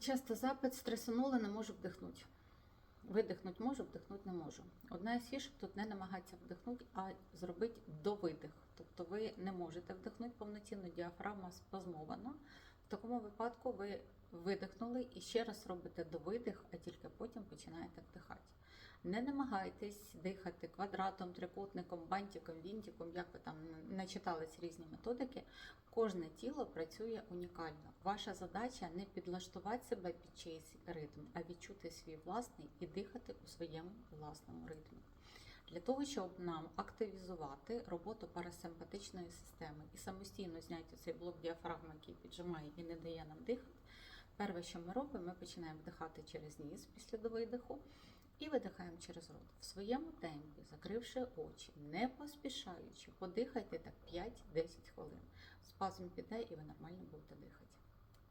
Часто запит стресанула, не можу вдихнути. Видихнути можу, вдихнути не можу. Одна із фішок тут не намагається вдихнути, а зробити довидих. Тобто ви не можете вдихнути повноцінно, діафрагма спазмована. В такому випадку ви видихнули і ще раз робите довидих, а тільки потім починаєте вдихати. Не намагайтесь дихати квадратом, трикутником, бантиком, вінтиком, як ви там начитались різні методики. Кожне тіло працює унікально. Ваша задача не підлаштувати себе під чийсь ритм, а відчути свій власний і дихати у своєму власному ритмі. Для того, щоб нам активізувати роботу парасимпатичної системи і самостійно зняти цей блок діафрагми, який піджимає і не дає нам дихати, перше, що ми робимо, ми починаємо вдихати через ніс після довидиху і видихаємо через рот в своєму темпі, закривши очі, не поспішаючи, подихайте так 5-10 хвилин. Спазм піде і ви нормально будете дихати.